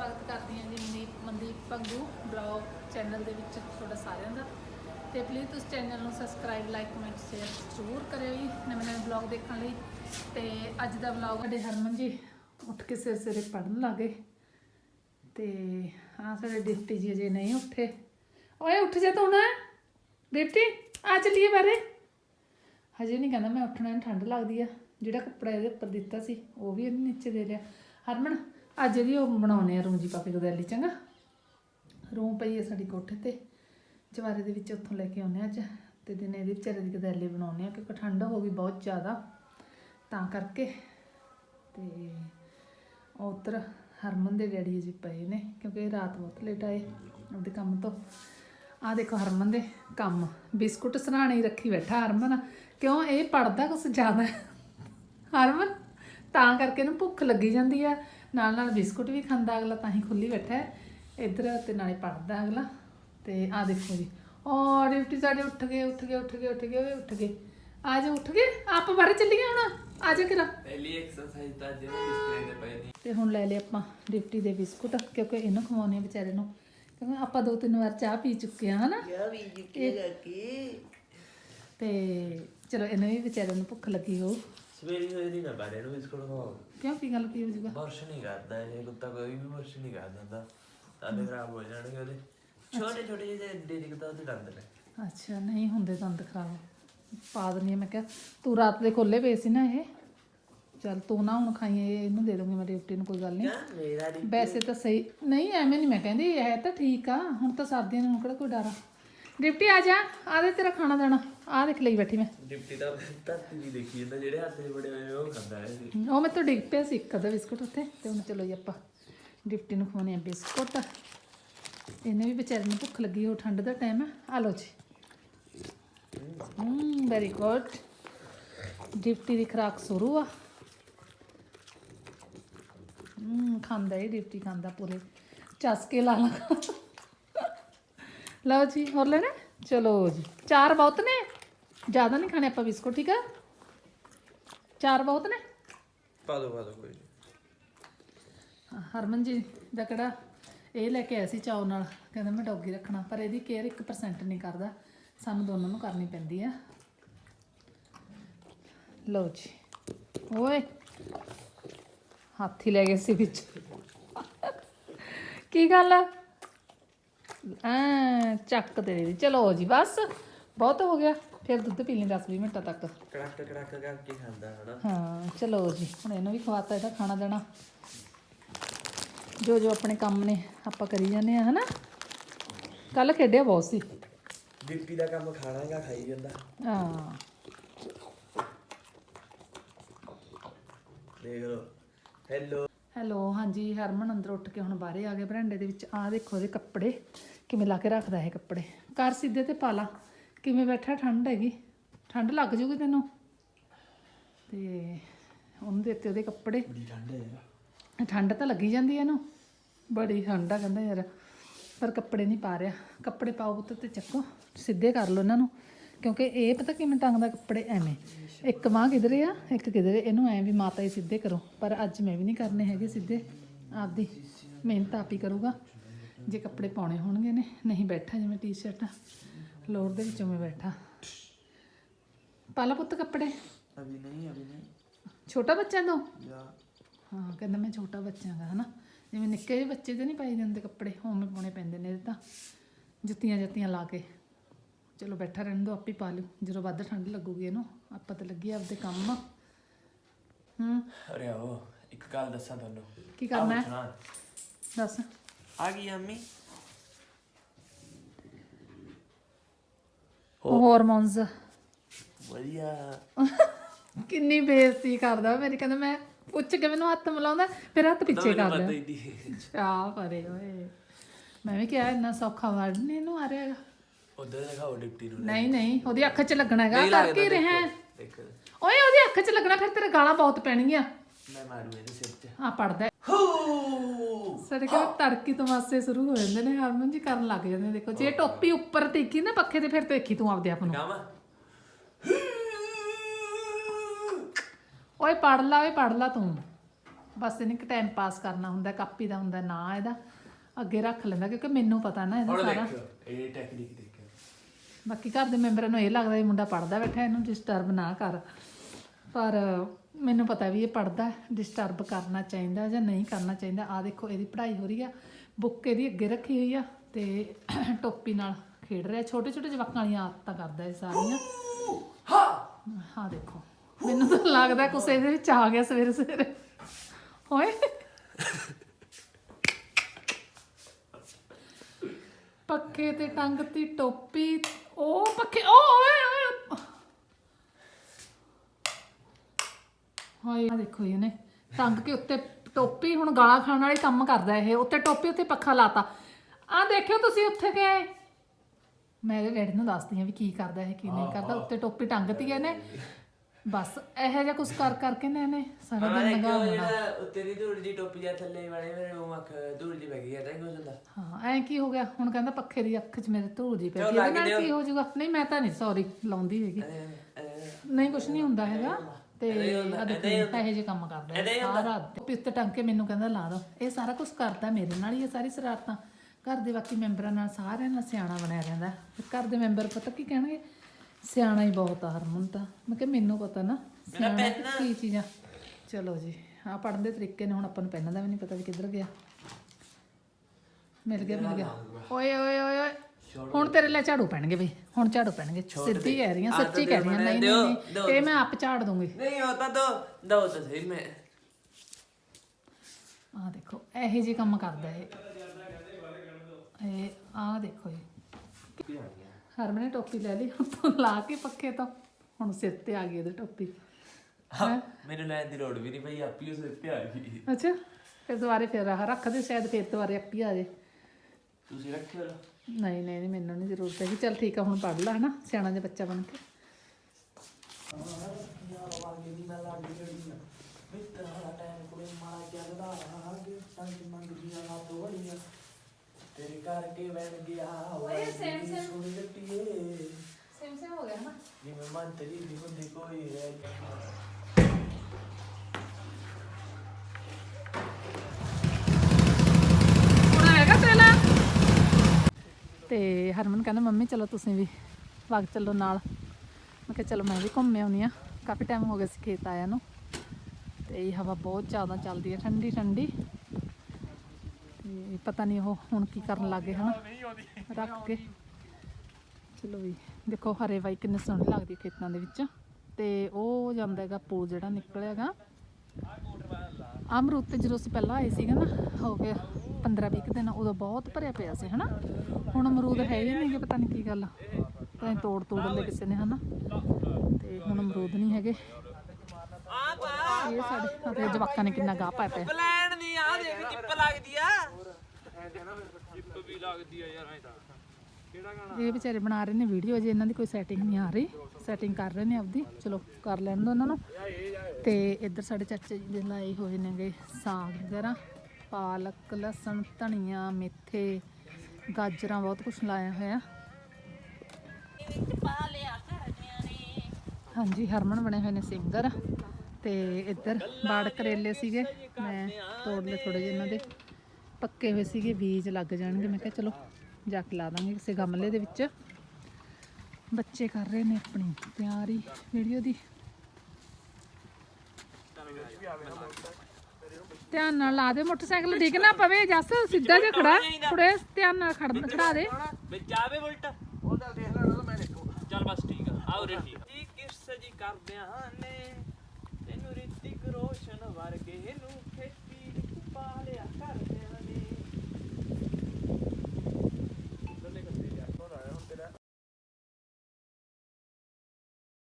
ਸਵਾਗਤ ਕਰਦੀ ਹਾਂ ਜੀ ਮਨਦੀਪ ਮਨਦੀਪ ਪੰਗੂ ਬਲੌਗ ਚੈਨਲ ਦੇ ਵਿੱਚ ਤੁਹਾਡਾ ਸਾਰਿਆਂ ਦਾ। ਤੇ ਪਲੀਜ਼ ਤੁਸੀਂ ਚੈਨਲ ਨੂੰ ਸਬਸਕ੍ਰਾਈਬ ਲਾਈਕ ਕਮੈਂਟ ਸ਼ੇਅਰ ਜ਼ਰੂਰ ਕਰਿਓ ਜੀ ਨਵੇਂ ਨਵੇਂ ਬਲੌਗ ਦੇਖਣ ਲਈ। ਤੇ ਅੱਜ ਦਾ ਬਲੌਗ ਸਾਡੇ ਹਰਮਨ ਜੀ ਉੱਠ ਕੇ ਸਿਰ ਸਿਰੇ ਪੜਨ ਲੱਗੇ। ਤੇ ਆ ਸਾਡੇ ਡਿਪਟੀ ਜੀ ਅਜੇ ਨਹੀਂ ਉੱਠੇ। ਓਏ ਉੱਠ ਜਾ ਤੂੰ ਨਾ। ਡਿਪਟੀ ਆ ਚੱਲੀਏ ਬਾਰੇ ਹਜੇ ਨਹੀਂ ਕਹਿੰਦਾ ਮੈਂ ਉੱਠਣਾ, ਠੰਡ ਲੱਗਦੀ ਆ। ਜਿਹੜਾ ਕੱਪੜਾ ਇਹਦੇ ਉੱਪਰ ਦਿੱਤਾ ਸੀ, ਉਹ ਵੀ ਇਹਨੇ ਨੀਚੇ ਦੇ ਲਿਆ। ਹਰਮਨ ਅੱਜ ਇਹਦੀ ਉਹ ਬਣਾਉਨੇ ਆ ਰੂੰਜੀ ਪਾ ਕੇ ਗਦੈਲੀ, ਚੰਗਾ? ਰੂੰ ਪਈ ਹੈ ਸਾਡੀ ਕੋਠੇ ਤੇ। ਜਵਾਰੇ ਦੇ ਵਿੱਚ ਉੱਥੋਂ ਲੈ ਕੇ ਆਉਨੇ ਆ ਅੱਜ। ਤੇ ਦਿਨੇ ਇਹਦੀ ਵਿਚਾਰੇ ਦੀ ਗਦੈਲੀ ਬਣਾਉਨੇ ਆ, ਕਿਉਂਕਿ ਠੰਡ ਹੋ ਗਈ ਬਹੁਤ ਜ਼ਿਆਦਾ। ਤਾਂ ਕਰਕੇ ਤੇ ਉਧਰ ਹਰਮਨ ਦੇ ਡੈਡੀ ਜੀ ਪਏ ਨੇ, ਕਿਉਂਕਿ ਰਾਤ ਬਹੁਤ ਲੇਟ ਆਏ ਉਹਦੇ ਕੰਮ ਤੋਂ। ਆ ਦੇਖੋ ਹਰਮਨ ਦੇ ਕੰਮ। ਬਿਸਕੁਟ ਸਰਾਣੇ ਰੱਖੀ ਬੈਠਾ ਹਰਮਨ। ਕਿਉਂ? ਇਹ ਪੜਦਾ ਕੁਛ ਜ਼ਿਆਦਾ। ਹਰਮਨ, ਤਾਂ ਕਰਕੇ ਇਹਨੂੰ ਭੁੱਖ ਲੱਗੀ ਜਾਂਦੀ ਆ। ਨਾਲ ਨਾਲ ਬਿਸਕੁਟ ਵੀ ਖਾਂਦਾ ਅਗਲਾ ਤਾਂ ਹੀ ਖੁੱਲੀ ਬੈਠਾ ਹੈ। ਇੱਧਰ ਤੇ ਨਾਲੇ ਪੜਦਾ ਅਗਲਾ। ਤੇ ਆ ਦੇਖੋ ਜੀ। ਔਰ ਡਿਊਟੀ ਸਾਡੇ ਉੱਠ ਗਏ ਉੱਠ ਗਏ ਉੱਠ ਗਏ ਉੱਠ ਗਏ ਓਏ ਉੱਠ ਗਏ। ਆ ਜਾ ਉੱਠ ਗਏ। ਆਪ ਬਾਹਰ ਚੱਲੀਏ ਹੁਣ। ਆ ਜਾ ਕਿਰਾ। ਪਹਿਲੀ ਐਕਸਰਸਾਈਜ਼ ਤਾਂ ਮੈਂ ਬਿਸਤਰੇ ਤੇ ਪਈ ਨਹੀਂ ਤੇ ਹੁਣ ਲੈ ਲਿਆ ਆਪਾਂ ਡਿਪਟੀ ਦੇ ਬਿਸਕੁਟ ਕਿਉਂਕਿ ਇਹਨੂੰ ਖਵਾਉਣੇ ਆ ਵਿਚਾਰੇ ਨੂੰ। ਕਿਉਂਕਿ ਆਪਾਂ ਦੋ ਤਿੰਨ ਵਾਰ ਚਾਹ ਪੀ ਚੁੱਕੇ ਆ ਹਨਾ। ਵੀ ਜਿੱਕੇ ਤੇ ਚਲੋ ਇਹਨੂੰ ਵੀ ਵਿਚਾਰੇ ਨੂੰ ਭੁੱਖ ਲੱਗੀ ਹੋ ਸਵੇਰੀ ਹੋਈ ਨਹੀਂ ਨਾ ਬਾਰੇ ਨੂੰ ਬਿਸਕੁਟ ਖਾਓ ਕਿਉਂ ਕੀ ਗੱਲ ਕੀ ਹੋ ਜੂਗਾ? ਬਰਸ਼ ਨਹੀਂ ਕਰਦਾ ਇਹ ਕੁੱਤਾ ਕੋਈ ਵੀ ਬਰਸ਼ ਨਹੀਂ ਕਰਦਾ ਹੁੰਦਾ ਤਾਂ ਖਰਾਬ ਹੋ ਜਾਣਗੇ ਉਹਦੇ। ਛੋਟੇ ਛੋਟੇ ਜਿਹੇ ਡੇ ਦਿਖਦਾ ਉਹਦੇ ਦੰਦ ਨੇ। ਅੱਛਾ ਨਹੀਂ ਹੁੰਦੇ ਦੰਦ ਖਰਾਬ। ਪਾ ਦਿੰਦੀ ਮੈਂ ਕਿਹਾ ਤੂੰ ਰਾਤ ਦੇ ਖੋਲੇ ਪਏ ਸੀ ਨਾ ਇਹ। ਚੱਲ ਤੂੰ ਨਾ ਹੁਣ ਖਾਈ ਇਹ ਇਹਨੂੰ ਦੇ ਦੂੰਗੀ ਮੈਂ ਡਿਪਟੀ ਨੂੰ ਕੋਈ ਗੱਲ ਨਹੀਂ। ਕਿਆ ਮੇਰਾ ਦੀ ਵੈਸੇ ਤਾਂ ਸਹੀ ਨਹੀਂ ਐਵੇਂ ਨਹੀਂ ਮੈਂ ਕਹਿੰਦੀ ਇਹ ਤਾਂ ਠੀਕ ਆ। ਹੁਣ ਤਾਂ ਸਰਦੀਆਂ ਨੂੰ ਕਿਹੜਾ ਕੋਈ ਡਰ ਆ। ਡਿਪਟੀ ਆ ਜਾ ਆ ਦੇ ਤੇਰਾ ਖਾਣਾ ਦੇਣਾ। ਆ ਦੇਖ ਲਈ ਬੈਠੀ ਮੈਂ। ਡਿਪਟੀ ਦਾ ਧਰਤੀ ਵੀ ਦੇਖੀ ਜਾਂਦਾ ਜਿਹੜੇ ਹੱਥ 'ਚ ਬੜੇ ਹੋਏ ਉਹ ਖਾਂਦਾ ਹੈ ਉਹ ਮੈਂ ਤੋਂ ਡਿੱਗ ਪਿਆ ਸੀ ਇੱਕ ਅੱਧਾ ਬਿਸਕੁਟ ਉੱਥੇ ਤੇ ਹੁਣ ਚਲੋ ਜੀ ਆਪਾਂ ਡਿਪਟੀ ਨੂੰ ਖਵਾਉਣੇ ਆ ਬਿਸਕੁਟ। ਇਹਨੇ ਵੀ ਵਿਚਾਰੇ ਨੂੰ ਭੁੱਖ ਲੱਗੀ ਹੋ ਠੰਡ ਦਾ ਟਾਈਮ ਹੈ ਆ ਲਓ ਜੀ। ਹਮ ਵੈਰੀ ਗੁੱਡ ਡਿਪਟੀ ਦੀ ਖਰਾਕ ਸ਼ੁਰੂ ਆ। ਹਮ ਖਾਂਦਾ ਇਹ ਡਿਪਟੀ ਖਾਂਦਾ ਪੂਰੇ। ਚਸਕੇ ਲਾ ਲਾ। ਲਓ ਜੀ ਹੋਰ ਲੈਣਾ? ਚਲੋ ਜੀ। ਚਾਰ ਬਹੁਤ ਨੇ। ਜ਼ਿਆਦਾ ਨਹੀਂ ਖਾਣੇ ਆਪਾਂ ਬਿਸਕੁਟ ਠੀਕ ਆ? ਚਾਰ ਬਹੁਤ ਨੇ? ਪਾ ਦੋ ਪਾ ਦੋ ਕੋਈ ਨੀ। ਹਰਮਨ ਜੀ ਦਾ ਕਿਹੜਾ? ਇਹ ਲੈ ਕੇ ਆਇਆ ਸੀ ਚਾਉ ਨਾਲ। ਕਹਿੰਦਾ ਮੈਂ ਡੌਗੀ ਰੱਖਣਾ ਪਰ ਇਹਦੀ ਕੇਅਰ 1% ਨਹੀਂ ਕਰਦਾ। ਸਾਨੂੰ ਦੋਨਾਂ ਨੂੰ ਕਰਨੀ ਪੈਂਦੀ ਆ। ਲਓ ਜੀ। ਓਏ ਹਾਥੀ ਲੈ ਗਏ ਸੀ ਵਿੱਚ। ਕੀ ਗੱਲ ਆ? ਆ ਚੱਕ ਦੀ। ਚਲੋ ਜੀ ਬਸ। ਬਹੁਤ ਹੋ ਗਿਆ। ਫਿਰ ਦੁੱਧ ਪੀ ਲਈ 10 20 ਮਿੰਟਾਂ ਤੱਕ। ਕੜਾਕ ਕੜਾਕ ਕਰਕੇ ਖਾਂਦਾ ਹਨਾ। ਹਾਂ ਚਲੋ ਜੀ ਹੁਣ ਇਹਨੂੰ ਵੀ ਖਵਾਤਾ ਇਹਦਾ ਖਾਣਾ ਦੇਣਾ। ਜੋ ਜੋ ਆਪਣੇ ਕੰਮ ਨੇ ਆਪਾਂ ਕਰੀ ਜਾਂਦੇ ਆ ਹਨਾ। ਕੱਲ ਖੇਡਿਆ ਬਹੁਤ ਸੀ। ਡਿਪਟੀ ਦਾ ਕੰਮ ਖਾਣਾ ਹੈਗਾ ਖਾਈ ਜਾਂਦਾ। ਹਾਂ। ਦੇਖ ਲਓ। ਹੈਲੋ ਹੈਲੋ ਹਾਂਜੀ ਹਰਮਨ ਅੰਦਰ ਉੱਠ ਕੇ ਹੁਣ ਬਾਹਰੇ ਆ ਗਏ ਬਰਾਂਡੇ ਦੇ ਵਿੱਚ। ਆਹ ਦੇਖੋ ਇਹਦੇ ਕੱਪੜੇ ਕਿਵੇਂ ਲਾ ਕੇ ਰੱਖਦਾ ਇਹ ਕੱਪੜੇ। ਕਰ ਸਿੱਧੇ ਤੇ ਪਾ ਲਾ। ਕਿਵੇਂ ਬੈਠਾ? ਠੰਡ ਹੈਗੀ। ਠੰਡ ਲੱਗ ਜੂਗੀ ਤੈਨੂੰ। ਤੇ ਉਹਨੂੰ ਦਿੱਤੇ ਉਹਦੇ ਕੱਪੜੇ। ਬੜੀ ਠੰਡ ਹੈ ਠੰਡ ਤਾਂ ਲੱਗੀ ਜਾਂਦੀ ਹੈ ਇਹਨੂੰ ਬੜੀ ਠੰਡ ਆ ਕਹਿੰਦਾ ਯਾਰ। ਪਰ ਕੱਪੜੇ ਨਹੀਂ ਪਾ ਰਿਹਾ। ਕੱਪੜੇ ਪਾਓ ਪੁੱਤ ਤੇ ਚੱਕੋ। ਸਿੱਧੇ ਕਰ ਲਓ ਇਹਨਾਂ ਨੂੰ। ਕਿਉਂਕਿ ਇਹ ਪਤਾ ਕਿਵੇਂ ਟੰਗਦਾ ਕੱਪੜੇ ਐਵੇਂ। ਇੱਕ ਬਾਂਹ ਕਿਧਰੇ ਆ ਇੱਕ ਕਿਧਰੇ। ਇਹਨੂੰ ਐਂ ਵੀ ਮਾਤਾ ਹੀ ਸਿੱਧੇ ਕਰੋ। ਪਰ ਅੱਜ ਮੈਂ ਵੀ ਨਹੀਂ ਕਰਨੇ ਹੈਗੇ ਸਿੱਧੇ। ਆਪਦੀ ਮਿਹਨਤ ਆਪ ਹੀ ਕਰੂਗਾ। ਜੇ ਕੱਪੜੇ ਪਾਉਣੇ ਹੋਣਗੇ ਨੇ। ਨਹੀਂ ਬੈਠਾ ਜਿਵੇਂ ਟੀ-ਸ਼ਰਟ। ਲੋਰ ਦੇ ਵਿੱਚੋਂ ਮੈਂ ਬੈਠਾ। ਪਾ ਲਾ ਪੁੱਤ ਕੱਪੜੇ। ਅਭੀ ਨਹੀਂ ਅਭੀ ਨਹੀਂ। ਛੋਟਾ ਬੱਚਾ ਜਾ ਹਾਂ ਕਹਿੰਦਾ ਮੈਂ ਛੋਟਾ ਬੱਚਾ ਦਾ ਹਨਾ। ਜਿਵੇਂ ਨਿੱਕੇ ਜਿਹੇ ਬੱਚੇ ਦੇ ਨਹੀਂ ਪਾਈ ਜਾਂਦੇ ਕੱਪੜੇ ਉਵੇਂ ਪਾਉਣੇ ਪੈਂਦੇ ਨੇ ਇਹਦੇ ਤਾਂ। ਜੁੱਤੀਆਂ ਜੁੱਤੀਆਂ ਲਾ ਕੇ। ਚਲੋ ਬੈਠਾ ਰਹਿਣ ਦੋ ਆਪੇ ਪਾ ਲਿਓ। ਜਦੋਂ ਵੱਧ ਠੰਡ ਲੱਗੂਗੀ ਇਹਨੂੰ ਆਪਾਂ ਤਾਂ ਲੱਗੀ ਆਪਦੇ ਕੰਮ। ਹੂੰ। ਅਰੇ ਆਓ ਇੱਕ ਗੱਲ ਦੱਸਾਂ ਤੁਹਾਨੂੰ। ਕੀ ਕਰਨਾ ਹੈ? ਦੱਸ। ਆ ਗਈ ਅੰਮੀ। ਹਾਰਮੋਨਸ ਵਧੀਆ। ਕਿੰਨੀ ਬੇਇੱਜ਼ਤੀ ਕਰਦਾ ਮੇਰੀ ਕਹਿੰਦਾ ਮੈਂ ਪੁੱਛ ਕੇ ਮੈਨੂੰ ਹੱਥ ਮਿਲਾਉਂਦਾ ਫਿਰ ਹੱਥ ਪਿੱਛੇ ਕਰ ਪਤਾ ਲਿਆ। ਹੀ ਨਹੀਂ ਆ ਪਰੇ ਓਏ ਮੈਂ ਵੀ ਕਿਹਾ ਇੰਨਾ ਸੌਖਾ ਵਰਡ ਨਹੀਂ ਇਹਨੂੰ ਆ ਰਿਹਾ ਹੈਗਾ। ਉਧਰ ਦਿਖਾਓ ਡਿਪਟੀ ਨੂੰ। ਨਹੀਂ ਨਹੀਂ ਉਹਦੀ ਅੱਖ 'ਚ ਲੱਗਣਾ ਹੈਗਾ ਕਰ ਕੀ ਰਿਹਾ। ਹੈ? ਓਏ ਉਹਦੀ ਅੱਖ 'ਚ ਲੱਗਣਾ ਫਿਰ ਤੇਰੇ ਗਾਲਾਂ ਬਹੁਤ ਪੈਣਗੀਆਂ। ਮੈਂ ਮਾਰੂ ਇਹਦੇ ਸਿਰ 'ਚ। ਆ ਪੜਦਾ ਹੋ ਸਾਡੇ ਕੋਲ ਤੜਕੀ ਤਮਾਸੇ ਸ਼ੁਰੂ ਹੋ ਜਾਂਦੇ ਨੇ ਹਰਮਨ ਜੀ ਕਰਨ ਲੱਗ ਜਾਂਦੇ ਨੇ। ਦੇਖੋ ਜੇ ਟੋਪੀ ਉੱਪਰ ਦੇਖੀ ਨਾ ਪੱਖੇ ਤੇ ਫਿਰ ਦੇਖੀ ਤੂੰ ਆਪਦੇ ਆਪ ਨੂੰ। ਓਏ ਪੜ ਲਾ ਓਏ ਪੜ ਲਾ ਤੂੰ। ਬਸ ਇਹਨੇ ਕਿ ਟਾਈਮ ਪਾਸ ਕਰਨਾ ਹੁੰਦਾ ਕਾਪੀ ਦਾ ਹੁੰਦਾ ਨਾ ਇਹਦਾ। ਅੱਗੇ ਰੱਖ ਲੈਂਦਾ ਕਿਉਂਕਿ ਮੈਨੂੰ ਪਤਾ ਨਾ ਇਹਦਾ ਸਾਰਾ। ਇਹ ਟੈਕਨੀਕ ਦੇਖਿਓ। ਬਾਕੀ ਘਰ ਦੇ ਮੈਂਬਰਾਂ ਨੂੰ ਇਹ ਲੱਗਦਾ ਵੀ ਮੁੰਡਾ ਪੜਦਾ ਬੈਠਾ ਇਹਨੂੰ ਡਿਸਟਰਬ ਨਾ ਕਰ ਪਰ ਮੈਨੂੰ ਪਤਾ ਵੀ ਇਹ ਪੜਦਾ ਡਿਸਟਰਬ ਕਰਨਾ ਚਾਹੀਦਾ ਜਾਂ ਨਹੀਂ ਕਰਨਾ ਚਾਹੀਦਾ। ਆ ਦੇਖੋ, ਇਹਦੀ ਪੜ੍ਹਾਈ ਹੋ ਰਹੀ ਆ। ਬੁੱਕ ਇਹਦੀ ਅੱਗੇ ਰੱਖੀ ਹੋਈ ਆ ਤੇ ਟੋਪੀ ਨਾਲ ਖੇਡ ਰਿਹਾ। ਛੋਟੇ ਛੋਟੇ ਜਵਾਕਾਂ ਵਾਲੀਆਂ ਆਦਤਾਂ ਕਰਦਾ ਇਹ ਸਾਰੀਆਂ। ਹਾਂ ਦੇਖੋ, ਮੈਨੂੰ ਤਾਂ ਲੱਗਦਾ ਕੁਛ ਇਹਦੇ ਵਿੱਚ ਆ ਗਿਆ ਸਵੇਰੇ ਸਵੇਰੇ ਹੋਏ ਪੱਖੇ ਤੇ ਟੰਗਤੀ ਟੋਪੀ, ਉਹ ਪੱਖੇ, ਓ, ਓਏ ਓਏ ਹਾਏ ਆ ਦੇਖੋ ਇਹਨੇ ਟੰਗ ਕੇ ਉੱਤੇ ਟੋਪੀ ਹੁਣ ਗਾਲਾਂ ਖਾਣ ਵਾਲੀ ਕੰਮ ਕਰਦਾ ਇਹ। ਉੱਤੇ ਟੋਪੀ ਉੱਤੇ ਪੱਖਾ ਲਾਤਾ। ਆ ਦੇਖਿਓ ਤੁਸੀਂ ਉੱਥੇ ਗਏ ਮੈਂ ਇਹਦੇ ਡੈਡੀ ਨੂੰ ਦੱਸਦੀ ਆ ਵੀ ਕੀ ਕਰਦਾ ਇਹ ਕੀ ਨਹੀਂ ਕਰਦਾ। ਉੱਤੇ ਟੋਪੀ ਟੰਗਤੀ ਇਹਨੇ। ਬਸ ਇਹੋ ਜਿਹਾ ਕੁਝ ਕਰ ਕਰਕੇ ਨੇ ਇਹਨੇ ਸਾਰਾ ਦਿਨ ਲਗਾ ਜਿਹੜਾ ਉੱਤੇ ਦੀ ਧੂੜ ਦੀ ਟੋਪੀ ਜਾਂ ਥੱਲੇ ਵਾਲੇ ਮੇਰੇ ਉਹ ਅੱਖ ਧੂੜ ਦੀ ਪੈ ਗਈ ਹੈ ਤਾਂ ਕੀ ਹੋ ਜਾਂਦਾ ਹਾਂ ਐ ਕੀ ਹੋ ਗਿਆ? ਹੁਣ ਕਹਿੰਦਾ ਪੱਖੇ ਦੀ ਅੱਖ 'ਚ ਮੇਰੇ ਧੂੜ ਜੀ ਪੈ ਗਈ। ਇਹਦੇ ਨਾਲ ਕੀ ਹੋ ਜਾਊਗਾ? ਨਹੀਂ ਮੈਂ ਤਾਂ ਨਹੀਂ ਸੌਰੀ ਲਾਉਂਦੀ ਹੈਗੀ। ਨਹੀਂ ਕੁਝ ਨਹੀਂ ਹੁੰਦਾ ਹੈਗਾ। ਤੇ ਦੇਖੋ ਇਹੋ ਜਿਹੇ ਕੰਮ ਕਰਦਾ। ਸਾਰਾ ਪਿੱਤ ਟੰਗ ਕੇ ਮੈਨੂੰ ਕਹਿੰਦਾ ਲਾ ਦੋ। ਇਹ ਸਾਰਾ ਕੁਝ ਕਰਦਾ ਮੇਰੇ ਨਾਲ ਹੀ ਇਹ ਸਾਰੀ ਸ਼ਰਾਰਤਾਂ। ਘਰ ਦੇ ਬਾਕੀ ਮੈਂਬਰਾਂ ਨਾਲ ਸਾਰਿਆਂ ਨਾਲ ਸਿਆਣਾ ਬਣਿਆ ਰਹਿੰਦਾ। ਘਰ ਦੇ ਮੈਂਬਰ ਪਤਾ ਕੀ ਕਹਿਣਗੇ? ਸਿਆਣਾ ਹੀ ਬਹੁਤ ਆ ਹਰਮਨ ਤਾਂ। ਮੈਂ ਕਿਹਾ ਮੈਨੂੰ ਪਤਾ ਨਾ ਸਿਆਣਾ ਕੀ ਚੀਜ਼ਾਂ? ਚਲੋ ਜੀ ਆ ਪੜਨ ਦੇ ਤਰੀਕੇ ਨੇ ਹੁਣ ਆਪਾਂ ਨੂੰ ਪੈਨ ਦਾ ਵੀ ਨਹੀਂ ਪਤਾ ਵੀ ਕਿੱਧਰ ਗਿਆ। ਮਿਲ ਗਿਆ ਮਿਲ ਗਿਆ। ਓਏ ਓਏ ਓਏ ਓਏ। ਹੁਣ ਤੇਰੇ ਲਈ ਝਾੜੂ ਪੈਣਗੇ ਬਈ ਹੁਣ ਝਾੜੂ ਪੈਣਗੇ। ਸਿੱਧੀ ਕਹਿ ਰਹੀ ਸੱਚੀ ਕਹਿ ਰਹੀ ਨਹੀਂ ਨਹੀਂ ਇਹ ਮੈਂ ਆਪ ਝਾੜ ਦੂੰਗੀ ਨਹੀਂ ਉਹ ਤਾਂ ਦੋ ਦੋ ਤਾਂ ਸਹੀ ਮੈਂ। ਆਹ ਦੇਖੋ ਇਹੋ ਜਿਹੇ ਕੰਮ ਕਰਦਾ ਇਹ। ਇਹ ਆਹ ਦੇਖੋ ਜੀ। ਹਰਮਨ ਨੇ ਟੋਪੀ ਲੈ ਲਈ ਹੁਣ ਤੋਂ ਲਾ ਕੇ ਪੱਖੇ ਤੋਂ। ਹੁਣ ਸਿਰ ਤੇ ਆ ਗਈ ਇਹਦੇ ਟੋਪੀ। ਮੈਨੂੰ ਲੈਣ ਦੀ ਲੋੜ ਵੀ ਨਹੀਂ ਪਈ ਆਪੀ ਉਸ ਉੱਤੇ ਆ ਗਈ। ਅੱਛਾ ਫਿਰ ਦੁਬਾਰੇ ਫਿਰ ਰੱਖ ਦੇ ਸ਼ਾਇਦ ਫਿਰ ਦੁਬਾਰੇ ਆਪੀ ਆ ਜੇ। ਤੁਸੀਂ ਰੱਖਿਓ ਲੋ ਨਹੀਂ ਨਹੀਂ ਨਹੀਂ, ਮੈਨੂੰ ਨਹੀਂ ਜ਼ਰੂਰਤ ਹੈਗੀ। ਚਲ ਠੀਕ ਆ ਹੁਣ ਪੜ ਲੈ ਹਨਾ ਸਿਆਣਾ ਜਿਹਾ ਬੱਚਾ ਬਣ ਕੇ। ਤੇਰੇ ਕਰਕੇ ਬਣ ਗਿਆ ਓਏ, ਸੈਮ, ਸੈਮ। ਸੇਮ ਸੇਮ ਹੋ ਗਿਆ ਨਾ। ਜਿਵੇਂ ਮਨ ਤੇਰੀ ਦੀ ਹੁੰਦੀ ਕੋਈ ਤੇ ਹਰਮਨ ਕਹਿੰਦਾ, ਮੰਮੀ, ਚਲੋ ਤੁਸੀਂ ਵੀ ਵਗ ਚੱਲੋ ਨਾਲ। ਮੈਂ ਕਿਹਾ, ਚਲੋ, ਮੈਂ ਵੀ ਘੁੰਮ ਆਉਣੀ ਆ ਕਾਫੀ ਟਾਈਮ ਹੋ ਗਿਆ ਸੀ ਖੇਤ ਆਇਆ ਨੂੰ। ਤੇ ਇਹ ਹਵਾ ਬਹੁਤ ਜ਼ਿਆਦਾ ਚੱਲਦੀ ਹੈ, ਠੰਡੀ ਠੰਡੀ। ਤੇ ਪਤਾ ਨਹੀਂ ਉਹ ਹੁਣ ਕੀ ਕਰਨ ਲੱਗੇ, ਹਨ? ਰੱਖ ਕੇ। ਚਲੋ ਵੀ, ਦੇਖੋ, ਹਰੇ ਵਾਈ ਕਿੰਨੇ ਸੋਹਣੇ ਲੱਗਦੀ ਖੇਤਾਂ ਦੇ ਵਿੱਚ। ਤੇ ਉਹ ਜਾਂਦਾ ਹੈਗਾ, ਪੂਲ ਜਿਹੜਾ ਨਿਕਲਿਆਗਾ ਅਮਰੂਦ ਤੇ ਜਦੋਂ ਅਸੀਂ ਪਹਿਲਾਂ ਆਏ ਸੀਗੇ ਨਾ ਹੋ ਗਿਆ 15 20 ਦਿਨ ਉਦੋਂ ਬਹੁਤ ਭਰਿਆ ਪਿਆ ਸੀ ਹਨਾ? ਹੁਣ ਅਮਰੂਦ ਹੈ ਹੀ ਨਹੀਂਗੇ ਪਤਾ ਨਹੀਂ ਕੀ ਗੱਲ। ਆ ਨਹੀਂ ਤੋੜ ਤੋੜ ਲਏ ਕਿਸੇ ਨੇ ਹਨਾ? ਤੇ ਹੁਣ ਅਮਰੂਦ ਨਹੀਂ ਹੈਗੇ। ਇਹ ਸਾਡੇ ਅਤੇ ਜਵਾਕਾਂ ਨੇ ਕਿੰਨਾ ਗਾਹ ਪਾਇਆ ਪਿਆ। ਪਲਾਨ ਨਹੀਂ ਆ ਦੇਖ ਜਿੱਪ ਲੱਗਦੀ ਆ। ਇਹ ਵਿਚਾਰੇ ਬਣਾ ਰਹੇ ਨੇ ਵੀਡੀਓ ਅਜੇ ਇਹਨਾਂ ਦੀ ਕੋਈ ਸੈਟਿੰਗ ਨਹੀਂ ਆ ਰਹੀ। ਸੈਟਿੰਗ ਕਰ ਰਹੇ ਨੇ ਆਪਦੀ। ਚਲੋ, ਕਰ ਲੈਣ ਦੋ ਉਹਨਾਂ ਨੂੰ। ਤੇ ਇੱਧਰ ਸਾਡੇ ਚਾਚਾ ਜੀ ਦੇ ਲਾਏ ਹੋਏ ਨੇਗੇ ਸਾਗ ਵਗੈਰਾ ਪਾਲਕ, ਲਸਣ, ਧਨੀਆ, ਮੇਥੇ, ਗਾਜਰਾਂ, ਬਹੁਤ ਕੁਝ ਲਾਇਆ ਹੋਇਆ। ਹਾਂਜੀ, ਹਰਮਨ ਬਣੇ ਹੋਏ ਨੇ ਸਿੰਗਰ। ਤੇ ਇੱਧਰ ਬਾੜ ਕਰੇਲੇ ਸੀਗੇ। ਮੈਂ ਤੋੜ ਲਏ ਥੋੜੇ ਜਿਹੇ ਇਹਨਾਂ ਦੇ। ਪੱਕੇ ਹੋਏ ਸੀਗੇ, ਬੀਜ ਲੱਗ ਜਾਣਗੇ। ਮੈਂ ਕਿਹਾ ਚਲੋ ਜਾ ਕੇ ਲਾ ਦਾਂਗੇ ਕਿਸੇ ਗਮਲੇ ਦੇ ਵਿੱਚ। ਬੱਚੇ ਕਰ ਰਹੇ ਨੇ ਆਪਣੀ ਤਿਆਰੀ ਵੀਡੀਓ ਦੀ ਧਿਆਨ ਨਾਲ ਲਾ ਦੇ, ਮੋਟਰਸਾਈਕਲ ਡਿੱਗ ਨਾ ਪਵੇ, ਜੱਸ ਸਿੱਧਾ ਜਿਹਾ ਖੜਾ। ਥੋੜੇ ਧਿਆਨ ਨਾਲ ਖੜਾ ਦੇ। ਵਿੱਚ ਆਵੇ ਉਲਟ। ਉਹ ਚੱਲ ਦੇਖ ਲੈਣਾ ਮੈਂ ਦੇਖੂ ਚੱਲ ਬਸ ਠੀਕ ਆ, ਆਓ ਰੇ ਠੀਕ ਜੀ ਕਿਸ ਜੀ ਕਰਦਿਆਂ ਨੇ, ਤੈਨੂੰ ਰਿਤਿਕ ਰੋਸ਼ਨ ਵਰਗੇ ਨੂੰ ਖੇਤੀ ਪਾਲਿਆ ਕਰ